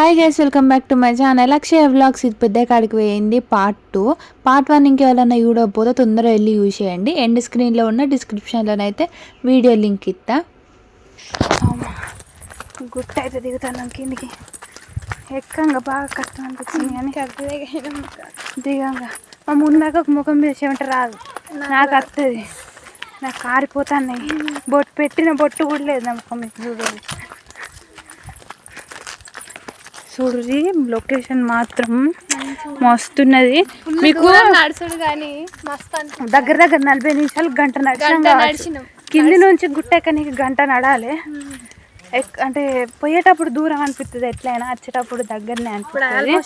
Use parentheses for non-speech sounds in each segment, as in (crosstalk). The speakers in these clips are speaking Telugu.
Hi guys welcome back to my channel Akshaya vlogs ఇది పెద్ద కాడికి పోయింది పార్ట్ టూ పార్ట్ వన్ ఇంకెవరైనా చూడకపోతే తొందరగా వెళ్ళి యూజ్ చేయండి. ఎండ్ స్క్రీన్లో ఉన్న డిస్క్రిప్షన్లోనైతే వీడియో లింక్ ఇస్తా. గుట్ట అయితే దిగుతాను కిందికి. ఎక్కంగా బాగా కష్టం అనిపించింది కానీ దిగంగా. మా ముందాక ఒక ముఖం మీద రాదు. నాకు వస్తుంది నాకు కారిపోతాను బొట్టు పెట్టిన బొట్టు కూడా లేదు నా ముఖం మీద. చూడాలి చూడుది లొకేషన్ మాత్రం మస్తున్నది. మీకు నడుచుడు కానీ మస్తు దగ్గర దగ్గర నలభై నిమిషాలు గంట. నడిచినాం. కింది నుంచి గుట్ట ఎక్కనికి గంట నడాలి. అంటే పోయేటప్పుడు దూరం అనిపిస్తుంది ఎట్లయినా వచ్చేటప్పుడు దగ్గరనే అనిపిస్తుంది.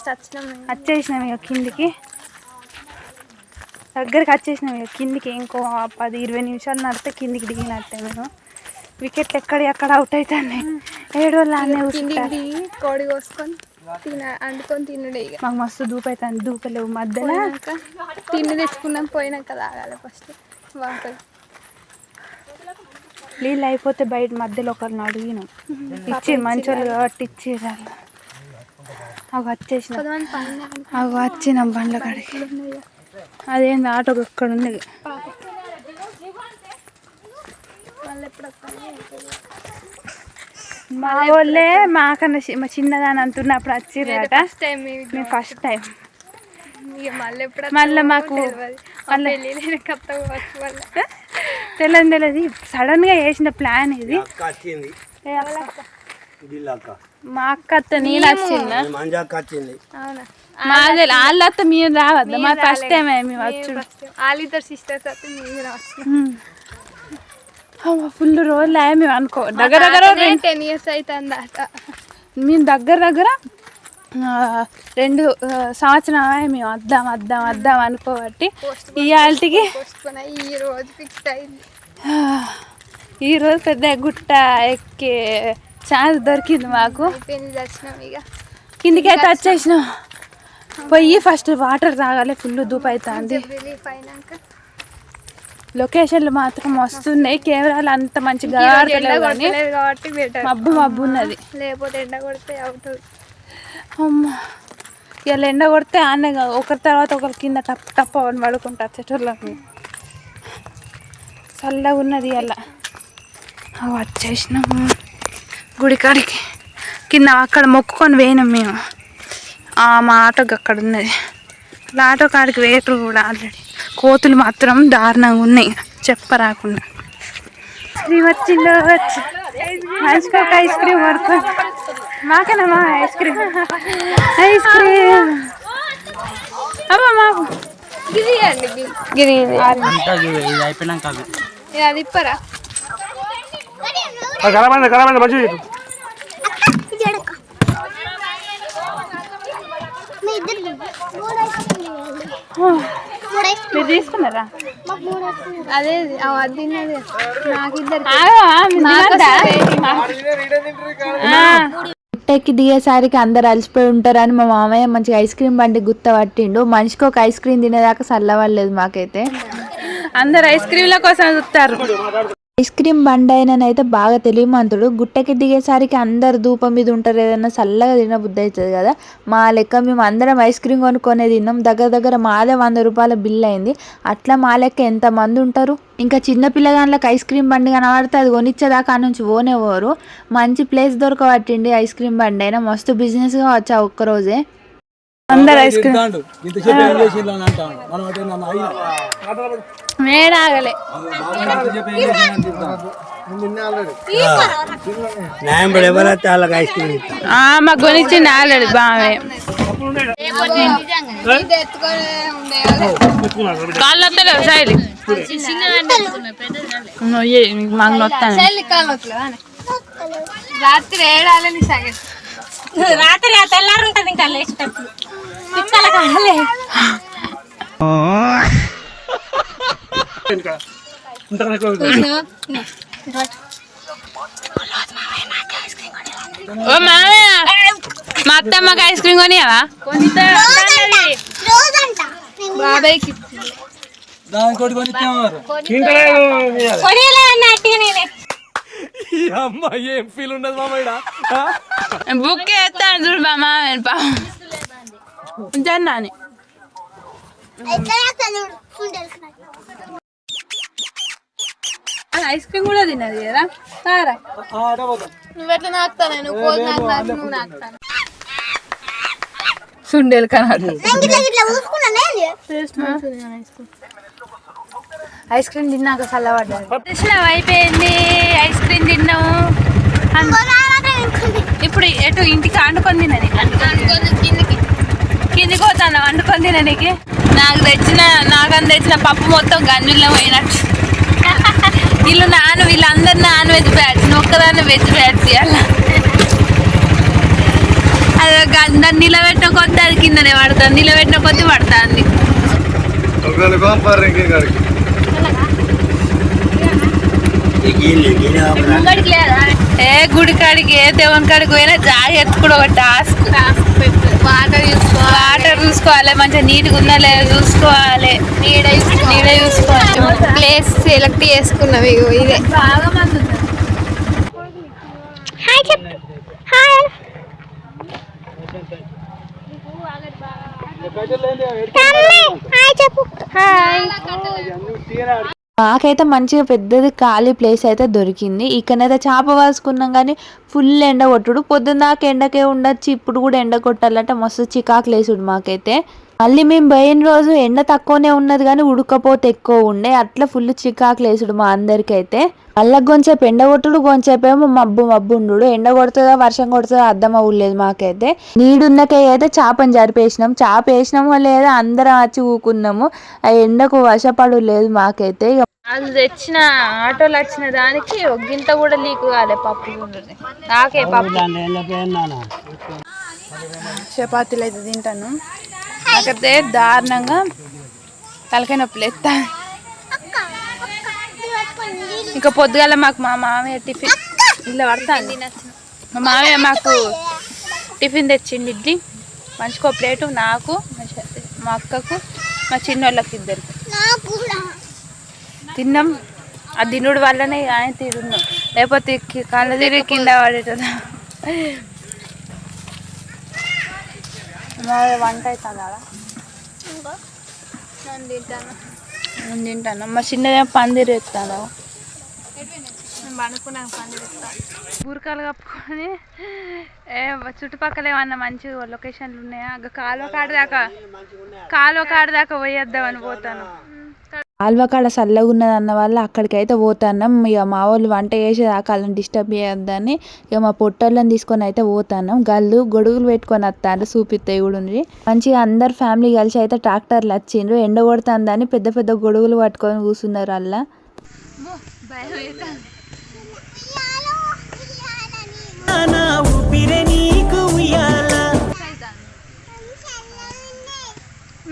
వచ్చేసినాం ఇక కిందికి. దగ్గరికి వచ్చేసినాం ఇక కిందికి. ఇంకో పది ఇరవై నిమిషాలు నడితే కిందికి దిగినట్టే మేము. వికెట్లు ఎక్కడ ఎక్కడ అవుట్ అవుతాయి ఏడు వాళ్ళు కోడి కోసుకొని తిన వండుకొని తినుడే ఇక మాకు మస్తు దూపు అవుతుంది దూపలేవు మధ్యలో. తిండి తెచ్చుకున్నాం పోయినాక తాగాలి ఫస్ట్ బాగుంటుంది నీళ్ళు అయిపోతే బయట మధ్యలో ఒకరిని అడిగినాం. ఇచ్చి మంచోళ్ళు కాబట్టి ఇచ్చేది వాళ్ళు అవి వచ్చేసిన. అవి వచ్చినాం బండ్ల కాడికి. అదేంది ఆటో అక్కడ ఉంది వాళ్ళు మా వాళ్ళే మాకన్నా మా చిన్నదాని అంటున్నప్పుడు వచ్చిర్రట ఫస్ట్ టైం మేము ఫస్ట్ టైం మళ్ళీ మాకు తెలియదు. తెలియదు సడన్గా వేసిన ప్లాన్ ఇది. మా అక్క అత్త నేను వచ్చిందా? మాది వాళ్ళ అత్త మేము రావద్దా. మా ఫస్ట్ టైం మేము వాళ్ళిద్దరు సిస్టర్స్ అయితే ఫుల్ రోజులు అయ్యా మేము అనుకో దగ్గర దగ్గర టెన్ ఇయర్స్ అవుతుంది అట మేము దగ్గర దగ్గర రెండు సంవత్సరం మేము వద్దాం వద్దాం వద్దాం అనుకోబట్టి ఇవాళకి ఈ రోజు ఫిక్స్ అయింది. ఈరోజు పెద్ద గుట్ట ఎక్కే ఛాన్స్ దొరికింది మాకు. కిందికి అయితే వచ్చేసినాం పోయి ఫస్ట్ వాటర్ తాగాలి ఫుల్ దూపు అవుతుంది లొకేషన్లు మాత్రం వస్తున్నాయి. కెమెరాలు అంత మంచిగా కాబట్టి మబ్బు మబ్బు ఉన్నది. లేకపోతే ఎండ కొడితే అవుతుంది. అమ్మ. ఇలా ఎండ కొడితే ఆనే ఒకరి తర్వాత ఒకరి కింద టప్ టప్ అని పడుకుంటారు చెట్టులకు చల్లగా ఉన్నది అలా వచ్చేసినాము గుడికాడికి. కింద అక్కడ మొక్కుకొని పోయినాం మేము. ఆ, మా ఆటోకి అక్కడ ఉన్నది. ఆటో కాడికి వేయటరు కూడా ఆల్రెడీ. కోతులు మాత్రం దారుణంగా ఉన్నాయి. చెప్పరాకుండా. వచ్చిందో వచ్చి. మంచిగా ఒక ఐస్ క్రీమ్ పడుకో మాకనమ్మా ఐస్ క్రీమ్ ఐస్ క్రీమ్ మాకు. గిరి అది ఇప్పరా? మంచి మీరు తీసుకున్నారా? అదే ఆ, అది తిన్నది. నాకు ఇద్దరు గుట్టెక్కి దిగేసరికి అందరు అలసిపోయి ఉంటారని మా మామయ్య మంచిగా ఐస్ క్రీమ్ బండి గుత్త పట్టిండు. మనిషికి ఒక ఐస్ క్రీమ్ తినేదాకా చల్లవలేదు మాకైతే. అందరు ఐస్ క్రీమ్ల కోసం చూస్తారు. ఐస్ క్రీమ్ బండి అయిననైతే బాగా తెలియమంతుడు గుట్టకి దిగేసరికి అందరు ధూపం మీద ఉంటారు ఏదైనా చల్లగా తిన బుద్ధి అవుతుంది కదా. మా లెక్క మేము అందరం ఐస్ క్రీమ్ కొనుక్కొనే తిన్నాం. దగ్గర దగ్గర మాదే వంద రూపాయల బిల్ అయింది. అట్లా మా లెక్క ఎంతమంది ఉంటారు? ఇంకా చిన్న పిల్లగాళ్ళకి ఐస్ క్రీమ్ బండి కనబడితే అది కొనిచ్చేదాకా నుంచి పోనేవారు మంచి ప్లేస్ దొరకబట్టిండి ఐస్ క్రీమ్ బండి అయినా. మస్తు బిజినెస్గా వచ్చా ఒక్కరోజే. అందరు ఐస్ క్రీమ్. మేడాగలే మాకు కొనిచ్చింది ఆల్రెడీ బాగా సైడ్ మాకు నొత్తాను? రాత్రి ఏడాలని సగం రాత్రి ఆ తెల్లారు ఉంటుంది ఇంకా లేచేటప్పుడు. పిచ్చల కాలే ఓ మామయ్య మా అత్తమ్మకి ఐస్ క్రీమ్ కొనియావా? బాబాయ్కి. దాని ఏం ఫీల్ ఉండదు బుక్ చేస్తాను చూడు మా మామ జన్నాని ఐస్ క్రీమ్ కూడా తిన్నది కదా. తారా. నువ్వు ఎట్లా నాకుతా నేను కోల్ నాకు నాకు నువ్వు నాకుతాను. సుండేలు కనాడు ఐస్ క్రీమ్. తిన్నాక అయిపోయింది. ఐస్ క్రీమ్ తిన్నాము. అన్- ఇప్పుడు ఎటు ఇంటికి అండుకొని తినని కిందకి కిందికి పోతాను వండుకొని తినడానికి నాకు. తెచ్చిన నాకని తెచ్చిన పప్పు మొత్తం గంజుల్లో పోయినట్టు. వీళ్ళు నాన్ వీళ్ళందరు నాన్ వెజ్ బ్యాట్స్ ఒక్కదాన్ని వెజ్ బ్యాట్స్ అది దాన్ని నిలబెట్టిన కొద్ది అది కిందనే పడుతుంది నిలబెట్టిన కొద్ది పడుతుంది. ఏ గుడి కాడికి ఏ దేవుని కాడికి పోయినా జాగ్రత్త కూడా ఒక టాస్క్. వాటర్ చూసుకో వాటర్ చూసుకోవాలి. మంచిగా నీట్గా ఉందా లేదా చూసుకోవాలి. నీడ నీడ చూసుకోవాలి. ప్లేస్ సెలెక్ట్ చేసుకున్నావు ఇగో ఇదే. బాగా మంది ఉన్నారు హాయ్ చెప్పు. హాయ్. హాయ్ చెప్పు. హాయ్. మాకైతే మంచిగా పెద్దది ఖాళీ ప్లేస్ అయితే దొరికింది. ఇక్కడైతే చేప వాసుకున్నాం కానీ ఫుల్ ఎండ కొట్టుడు. పొద్దున్న దాకా ఎండకే ఉండొచ్చు. ఇప్పుడు కూడా ఎండ కొట్టాలంటే మస్తు చికాకు లేసుడు మాకైతే. మళ్ళీ మేము పోయిన రోజు ఎండ తక్కువనే ఉన్నది కానీ ఉడకపోతే ఎక్కువ ఉండే. అట్లా ఫుల్ చికాకు లేసుడు మా అందరికైతే. మళ్ళీ కొంచెంసేపు ఎండ కొట్టుడు కొంచెంసేపు ఏమో మబ్బు మబ్బు ఉండు ఎండ కొడుతుందా వర్షం కొడుతుందా అర్థం అవ్వలేదు మాకైతే. నీడున్నకే అయితే చేపని జరిపేసినాం. చేప వేసినామో లేదా అందరం వచ్చి ఊకున్నాము. ఆ ఎండకు వశపడు లేదు మాకైతే. ఇక అది తెచ్చిన ఆటోలు వచ్చిన దానికి ఒగ్గింత కూడా లీక్ కాలే పప్పు. నాకే పప్పు. చపాతీలు అయితే తింటాను. నాకైతే దారుణంగా తలకాయ నొప్పులు ఎత్తా ఇంకా పొద్దుగాల మాకు మా మామయ్య టిఫిన్ ఇలా పడతాను మా మామయ్య మాకు టిఫిన్ తెచ్చిండి ఇడ్లీ మంచిగా ఒక ప్లేటు నాకు మా అక్కకు మా చిన్నోళ్ళకి ఇద్దరికి తిన్నాం. ఆ తినుడు వల్లనే ఆయన తిరున్నాం లేకపోతే కి- కళ్ళ తిరిగి కింద పడేటదా వంట అవుతుందా నేను తింటాను. నేను తింటాను. మా చిన్నదేమో పందిరి ఎత్తాను నేను పడుకున్నాను బురకాలు కప్పుకొని ఏ చుట్టుపక్కల ఏమన్నా మంచి లొకేషన్లు ఉన్నాయా? కాలువ కాడ దాకా కాలువ కాడ దాకా పోయేద్దామని పోతాను. కాలువ కాడ చల్లగా ఉన్నది అన్న వల్ల అక్కడికైతే పోతాను ఇక మా వాళ్ళు వంట చేసేదాకా వాళ్ళని డిస్టర్బ్ చేయొద్దని ఇక మా పొట్టోళ్ళని తీసుకొని అయితే పోతాను గల్లు గొడుగులు పెట్టుకొని వస్తాను చూపిస్తాయి కూడా ఉంది మంచిగా అందరు ఫ్యామిలీ కలిసి అయితే ట్రాక్టర్లు వచ్చిండ్రు. ఎండ కొడుతుందని పెద్ద పెద్ద గొడుగులు పట్టుకొని కూర్చున్నారు అలా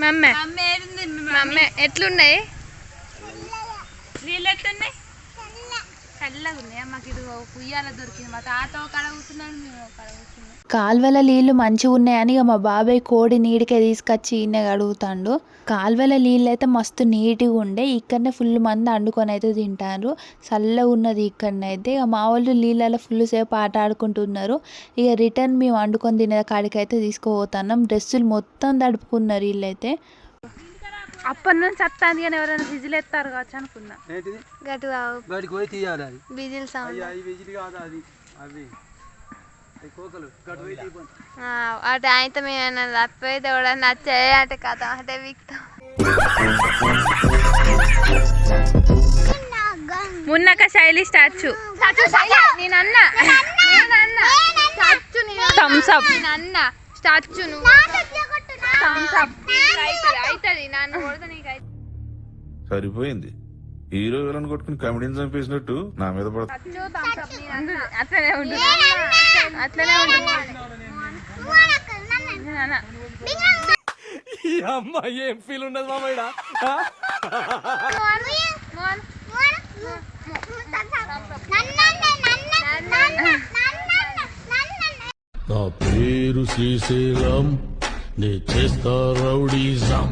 మమ్మే. మమ్మే ఎట్లున్నాయి? నీళ్ళు ఎట్లున్నాయి చల్లగా ఉన్నాయి. మాకు ఇది ఉయ్యాల దొరికింది. మా తాత ఒక కాడ కూర్చున్నాడు మేము ఒక కాడ కూర్చున్నాం. కాల్వల నీళ్ళు మంచిగా ఉన్నాయని ఇక మా బాబాయ్ కోడి నీడికే తీసుకొచ్చి ఈయన అడుగుతాడు కాల్వల నీళ్ళు అయితే మస్తు నీట్గా ఉండే. ఇక్కడనే ఫుల్ మంది అండుకొని అయితే తింటారు. చల్లగా ఉన్నది ఇక్కడనైతే ఇక మా వాళ్ళు నీళ్ళలో ఫుల్ సేపు ఆట ఆడుకుంటున్నారు. ఇక రిటర్న్ మేము వండుకొని తినే కాడికి అయితే తీసుకుపోతున్నాం. డ్రెస్సులు మొత్తం తడుపుకున్నారు వీళ్ళైతే. అప్పటి నుంచి వస్తాను కానీ ఎవరైనా విజిల్ ఎత్తారు కావచ్చు అనుకున్నా. ఏంటిది? గటు బయటికి పోయి తీయాలి అది. బిజిల్ సౌండ్. అయ్యి అవి విజిలి కాదు అది? అవి. అవి కోకలు. గటు పోయి తీయమని. అటు ఆయనతో మేము తప్పిపోయి ఎవడన్నా నచ్చే అంటే కథ అంటే వీక్తాం. మున్నక శైలి స్టాచ్యూ నేను అన్నా నేను అన్నా స్టాచ్యూ. నేను అన్నా స్టాచ్యూ నువ్వు. సరిపోయింది. హీరో విలన్ కొట్టుకుని కమెడీని చంపేసినట్టు నా మీద పడతా. స్టాచ్యూ థమ్స్ అప్ నేను అన్నా అట్లనే ఉండు అట్లనే ఉండు నేను అన్నా. ఈ అమ్మ ఏం ఫీల్ ఉండదు మామయ్య నా పేరు శ్రీశైలం. నే చేస్తా రౌడీజం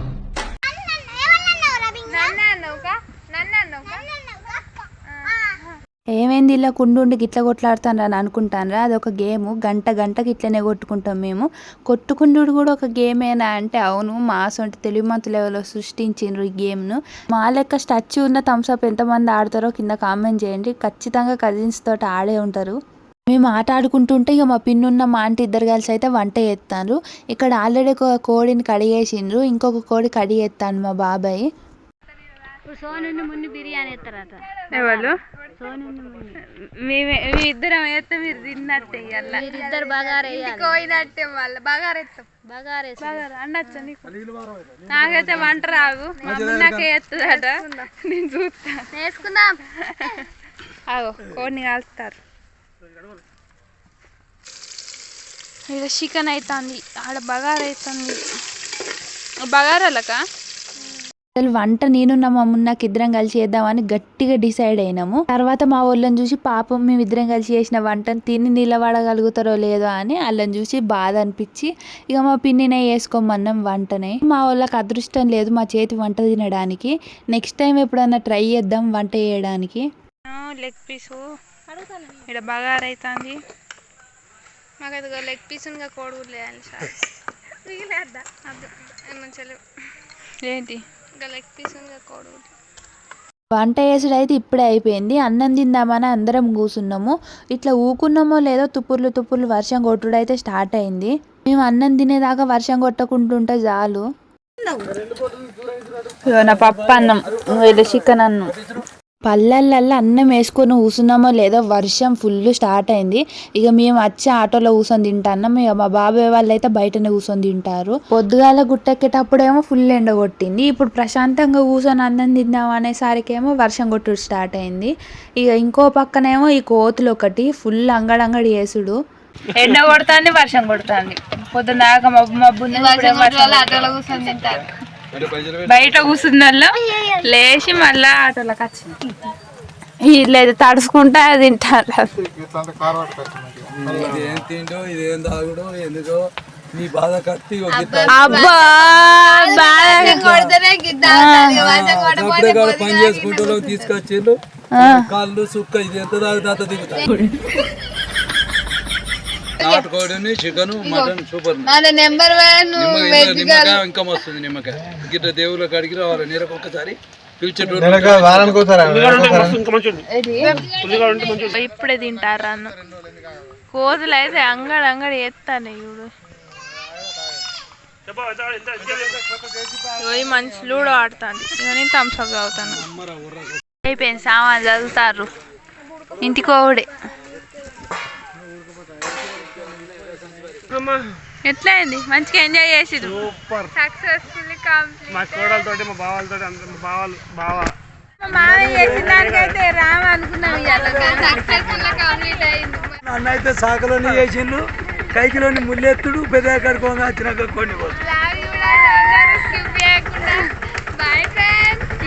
ఏమైంది ఇలా కుండుండి గిట్ల కొట్లాడుతాను అని అనుకుంటాను అది ఒక గేమ్. గంట గంటకి ఇట్లనే కొట్టుకుంటాం మేము. కొట్టుకుండు కూడా ఒక గేమేనా అంటే అవును మా సొంత తెలివిమంతు లెవెల్లో సృష్టించిండ్రు ఈ గేమ్ను. మా లెక్క స్టాచ్యూ ఉన్న థమ్స్అప్ ఎంతమంది ఆడతారో కింద కామెంట్ చేయండి. ఖచ్చితంగా కజిన్స్ తోటి ఆడే ఉంటారు. మేము ఆట ఆడుకుంటుంటే ఇక మా పిన్నున్న మా ఆంటీ ఇద్దరు కలిసి అయితే వంట చేస్తారు ఇక్కడ ఆల్రెడీ ఒక కోడిని కడిగేసిండ్రు. ఇంకొక కోడి కడిగేస్తాను మా బాబాయ్. సోనుని మున్ని బిర్యానీ ఎవరు? మేమే మీ ఇద్దరం వేస్తే మీరు తిన్నట్టే వాళ్ళ. అండొచ్చా నీకు? నాకైతే వంట రాదు. నాకే ఎత్తుందట నేను చూస్తా వేసుకుందాం. (laughs) ఆగో కోడిని కాలుస్తారు. ఇది చికెన్ అవుతుంది ఆడ బగారు అవుతుంది బగారాలక? అసలు వంట నేనున్న మా మున్నకి ఇద్దరం కలిసి చేద్దామని గట్టిగా డిసైడ్ అయినాము. తర్వాత మా వాళ్ళని చూసి పాపం మేము ఇద్దరం కలిసి చేసిన వంటను తిని నిలబడగలుగుతారో లేదో అని వాళ్ళని చూసి బాధ అనిపించి ఇక మా పిన్నినే వేసుకోమన్నాం వంటనే. మా వాళ్ళకి అదృష్టం లేదు మా చేతి వంట తినడానికి. నెక్స్ట్ టైం ఎప్పుడన్నా ట్రై చేద్దాం వంట చేయడానికి. లెగ్ పీసు ఇక్కడ బగారు అవుతుంది మాకు అది లెగ్ పీస్ ఇంకా కోడిగుడ్లు వేయాలి సార్. మిగిలేద్దా? మంచిగా ఏంటి? ఇంకా లెగ్ పీస్ ఇంకా కోడిగుడ్లు వంట చేసుడు అయితే ఇప్పుడే అయిపోయింది. అన్నం తిందామని అందరం కూర్చున్నాము ఇట్లా ఊకున్నామో లేదో తుప్పుర్లు తుప్పుర్లు వర్షం కొట్టుడు అయితే స్టార్ట్ అయింది. మేము అన్నం తినేదాకా వర్షం కొట్టకుంటుంటే చాలు. నా పప్పు అన్నం వీళ్ళు చికెన్ అన్నం. పల్లెలల్లో అన్నం వేసుకొని కూసున్నామో లేదో వర్షం ఫుల్ స్టార్ట్ అయింది. ఇక మేము వచ్చి ఆటోలో కూర్చొని తింటాన్నాం. ఇక మా బాబాయ్ వాళ్ళు అయితే బయటనే కూర్చొని తింటారు. పొద్దుగాల గుట్టెక్కేటప్పుడేమో ఫుల్ ఎండ కొట్టింది. ఇప్పుడు ప్రశాంతంగా కూర్చొని అన్నం తిందాం అనేసరికేమో వర్షం కొట్టుడు స్టార్ట్ అయింది. ఇక ఇంకో పక్కనేమో ఈ కోతులు ఒకటి ఫుల్ అంగడంగడి చేసుడు. ఎండ కొడుతుంది వర్షం కొడుతుంది. పొద్దున్న దాకా మబ్బు మబ్బు ఆటోలో కూర్చొని తింటారు. బయట కూర్చున్న లేచి మళ్ళా ఆటోలోకి వచ్చింది. వీళ్ళైతే తడుచుకుంటా తింటారు. ఇదేం తిండో? ఇదేం తాగుడో? ఎందుకో? నీ బాధ కత్తి అబ్బా పని చేసుకుంటూ తీసుకొచ్చిండ్రు కాళ్ళు సుక్క ఇది ఎంత తాగుతా దిగుతా నాటుకోడిని chicken mutton super. Number one నిమ్మకాయ నిమ్మకాయ ఇంకా వస్తుంది నిమ్మకాయ. దేవుళ్ళ కాడికి రావాలి నీరకు ఒక్కసారి. ఇప్పుడే తింటారు అన్న. కోతులు అయితే అంగడి అంగడి ఎత్తాను ఇప్పుడు పోయి మంచి లూడో ఆడుతాను ఇక నేను థమ్స్అప్ తాగుతాను అయిపోయింది సామాన్ చదువుతారు ఇంటికి ఎట్లా అయింది మంచిగా ఎంజాయ్ చేసిరు సక్సెస్ఫుల్లీ కంప్లీట్ మా కోడలతోటి మా బావాలతోటి అందరూ మా బావాలు బావ. మా మామయ్య చేసిన దానికైతే రామ అనుకున్నాం సక్సెస్ఫుల్ కంప్లీట్ అయింది నన్ను అయితే సాకలోని చేసిండు కైకిలోని ముల్లెత్తుడు పెద్ద కడుకోగా వచ్చినాక కొన్ని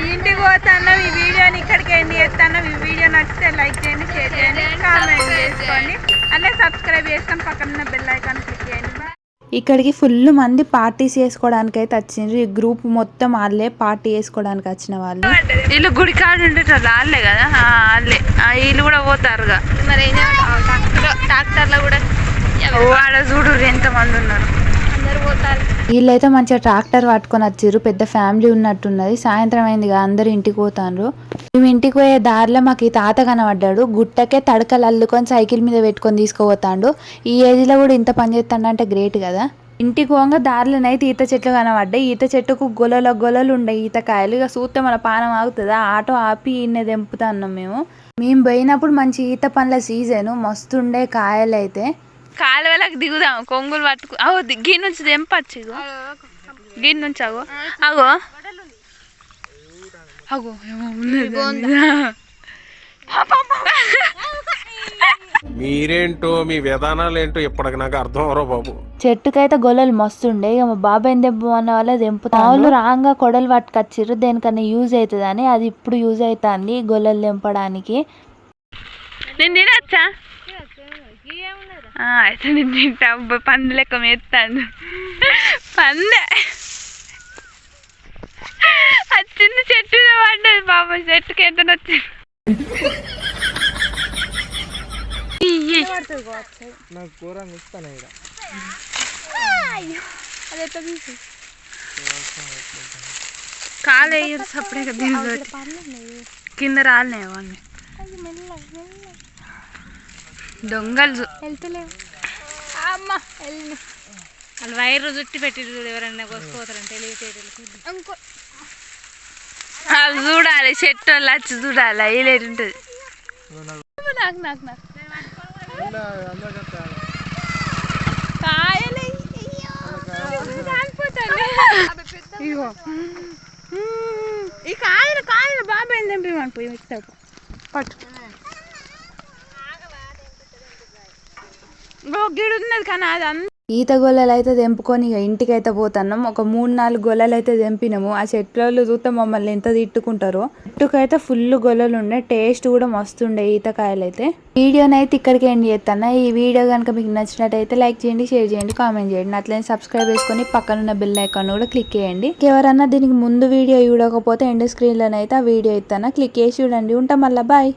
ఇంటికి పోతాను ఈ వీడియోని ఇక్కడికి ఎండ్ చేస్తాను ఈ వీడియో నచ్చితే లైక్ చేయండి షేర్ చేయండి కామెంట్ చేసుకోండి. అలాగే సబ్స్క్రైబ్ చేసుకొని పక్కన ఉన్న బెల్ ఐకాన్ క్లిక్ చేయండి ఇక్కడికి ఫుల్ మంది పార్టీస్ చేసుకోవడానికి అయితే వచ్చిండ్రు. ఈ గ్రూప్ మొత్తం వాళ్ళే పార్టీ చేసుకోవడానికి వచ్చిన వాళ్ళు. వీళ్ళు గుడి కాడ ఉండేటోళ్ళు వాళ్ళే కదా? వాళ్ళే. ఆ, వీళ్ళు కూడా పోతారుగా మరి ఏం డాక్టర్లో కూడా. ఆడ చూడు ఎంత మంది ఉన్నారు. అందరు పోతారు. వీళ్ళైతే మంచిగా ట్రాక్టర్ పట్టుకొని వచ్చిర్రు. పెద్ద ఫ్యామిలీ ఉన్నట్టున్నది. సాయంత్రం అయింది కదా అందరు ఇంటికి పోతాండ్రు మేము ఇంటికి పోయే దారిలో మాకు ఈ తాత కనబడ్డాడు. గుట్టకే తడకలు అల్లుకొని సైకిల్ మీద పెట్టుకొని తీసుకుపోతాండు. ఈ ఏజ్లో కూడా ఇంత పని చేస్తాడు అంటే గ్రేట్ కదా. ఇంటికి పోగా దారిలోనైతే ఈత చెట్లు కనబడ్డాయి. ఈత చెట్టుకు గొలల గొలలు ఉండే ఈతకాయలు ఇక చూస్తే మన పానం ఆగుతుందా? ఆటో ఆపి ఇన్నే తెంపుతా అన్నాం మేము. మేము పోయినప్పుడు మంచి ఈత పండ్ల సీజన్. మస్తుండే కాయలు అయితే. కాలువలకు దిగుదాం. కొంగులు పట్టుకు అగో ది- గీ నుంచి తెంపచ్చు ఇగో. గీ నుంచి అగో. అగో. ఏమో ఉన్నది. (laughs) మీరేంటో మీ విధానాలు ఏంటో ఇప్పటికి నాకు అర్థం అవరో బాబు. చెట్టుకైతే గొల్లలు మస్తుండే ఇక మా బాబాయ్ తెంపమన్న వాళ్ళే తెంపుతా వాళ్ళు రాంగా కొడలు పట్టుకొచ్చిర్రు దేనికన్నా యూజ్ అవుతుందని అది ఇప్పుడు యూజ్ అవుతుంది గొల్లలు తెంపడానికి. నేను తినచ్చా? అయితే నేను తింటా. అబ్బా, పంది లెక్క మేస్తాను పందే వచ్చింది చెట్టు మీద పడ్డది బాబా చెట్టుకి ఎంత వచ్చింది నాకు కూరంగా ఇస్తాను ఇక్కడ అది ఎట్లా తీసి కాలు వేయదు సప్పుడే కదా దీని కింద రాలనే అవన్నీ దొంగలు అమ్మ వెళ్ళి. వాళ్ళు వైరు చుట్టి పెట్టి ఎవరన్నా కోసుకోతారని తెలివితేటలు ఇంకో అవి చూడాలి చెట్టు వాళ్ళు వచ్చి చూడాలి ఇలాంటి ఉంటుంది. నాకు నాకు నాకు ఇగో. ఈ కాయలు కాయలు బాబాయ్ తెంపిమని పోయి ఇస్తాడు పట్టు. గిడు ఉన్నది కానీ అది అంత ఈత గొల్లలు అయితే తెంపుకొని ఇక ఇంటికైతే పోతున్నాం. ఒక మూడు నాలుగు గొల్లలు అయితే తెంపినాము. ఆ చెట్లలో చూస్తే మమ్మల్ని ఎంత తిట్టుకుంటారో. చెట్టుకైతే ఫుల్ గొల్లలు ఉండే. టేస్ట్ కూడా మస్తుండే ఈతకాయలు అయితే వీడియోని అయితే ఇక్కడికి ఎండ్ చేస్తాను ఈ వీడియో కనుక మీకు నచ్చినట్టయితే లైక్ చేయండి షేర్ చేయండి కామెంట్ చేయండి. అట్లనే సబ్స్క్రైబ్ చేసుకొని పక్కన ఉన్న బెల్ ఐకాన్ కూడా క్లిక్ చేయండి. ఎవరన్నా దీనికి ముందు వీడియో చూడకపోతే ఎండ్ స్క్రీన్లోనైతే ఆ వీడియో ఇస్తాను క్లిక్ చేసి చూడండి. ఉంటాం మళ్ళీ. బాయ్.